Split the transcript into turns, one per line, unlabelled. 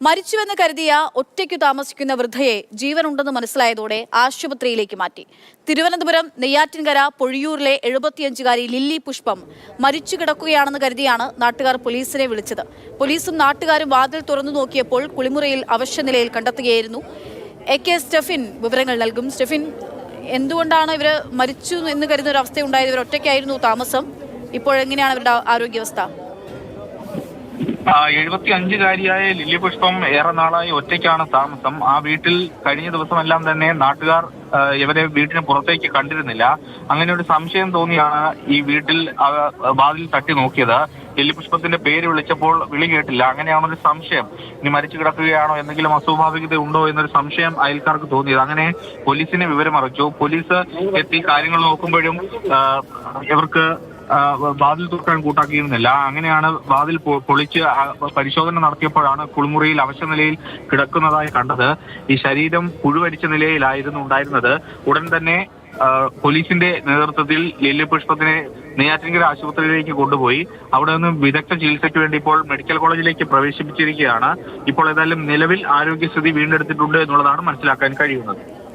മരിച്ചുവെന്ന് കരുതിയ ഒറ്റയ്ക്കു താമസിക്കുന്ന വൃദ്ധയെ ജീവനുണ്ടെന്ന് മനസ്സിലായതോടെ ആശുപത്രിയിലേക്ക് മാറ്റി. തിരുവനന്തപുരം നെയ്യാറ്റിൻകര പൊഴിയൂരിലെ എഴുപത്തിയഞ്ചുകാരി ലില്ലി പുഷ്പം മരിച്ചു കിടക്കുകയാണെന്ന് കരുതിയാണ് നാട്ടുകാർ പോലീസിനെ വിളിച്ചത്. പോലീസും നാട്ടുകാരും വാതിൽ തുറന്നു നോക്കിയപ്പോൾ കുളിമുറിയിൽ അവശ്യനിലയിൽ കണ്ടെത്തുകയായിരുന്നു. എ കെ സ്റ്റെഫിൻ വിവരങ്ങൾ നൽകും. സ്റ്റെഫിൻ എന്തുകൊണ്ടാണ് ഇവർ മരിച്ചു എന്ന് കരുതുന്ന ഒരു അവസ്ഥ അവസ്ഥയുണ്ടായത്? ഇവർ ഒറ്റയ്ക്കായിരുന്നു താമസം. ഇപ്പോൾ എങ്ങനെയാണ് അവരുടെ ആരോഗ്യാവസ്ഥ?
എഴുപത്തി അഞ്ചുകാരിയായ ലില്ലി പുഷ്പം ഏറെ നാളായി ഒറ്റയ്ക്കാണ് താമസം. ആ വീട്ടിൽ കഴിഞ്ഞ ദിവസമെല്ലാം തന്നെ നാട്ടുകാർ ഇവരെ വീട്ടിന് പുറത്തേക്ക് കണ്ടിരുന്നില്ല. അങ്ങനെ ഒരു സംശയം തോന്നിയാണ് ഈ വീട്ടിൽ വാതിൽ തട്ടി നോക്കിയത്. ലില്ലി പുഷ്പത്തിന്റെ പേര് വിളിച്ചപ്പോൾ വിളി കേട്ടില്ല. അങ്ങനെയാണൊരു സംശയം. ഇനി മരിച്ചു കിടക്കുകയാണോ? എന്തെങ്കിലും അസ്വാഭാവികത ഉണ്ടോ എന്നൊരു സംശയം അയൽക്കാർക്ക് തോന്നിയത്. അങ്ങനെ പോലീസിനെ വിവരം അറിയിച്ചു പോലീസ് എത്തി കാര്യങ്ങൾ നോക്കുമ്പോഴും ഇവർക്ക് വാതിൽ തുറക്കാൻ കൂട്ടാക്കിയിരുന്നില്ല. അങ്ങനെയാണ് വാതിൽ പൊളിച്ച് പരിശോധന നടത്തിയപ്പോഴാണ് കുളിമുറിയിൽ അവശനിലയിൽ കിടക്കുന്നതായി കണ്ടത്. ഈ ശരീരം പുഴുവരിച്ച നിലയിലായിരുന്നു ഉണ്ടായിരുന്നത്. ഉടൻ തന്നെ പോലീസിന്റെ നേതൃത്വത്തിൽ ലില്ലി പുഷ്പത്തിനെ നെയ്യാറ്റിൻകര ആശുപത്രിയിലേക്ക് കൊണ്ടുപോയി. അവിടെ നിന്നും വിദഗ്ധ ചികിത്സയ്ക്ക് വേണ്ടി ഇപ്പോൾ മെഡിക്കൽ കോളേജിലേക്ക് പ്രവേശിപ്പിച്ചിരിക്കുകയാണ്. ഇപ്പോൾ ഏതായാലും നിലവിൽ ആരോഗ്യസ്ഥിതി വീണ്ടെടുത്തിട്ടുണ്ട് എന്നുള്ളതാണ് മനസ്സിലാക്കാൻ കഴിയുന്നത്.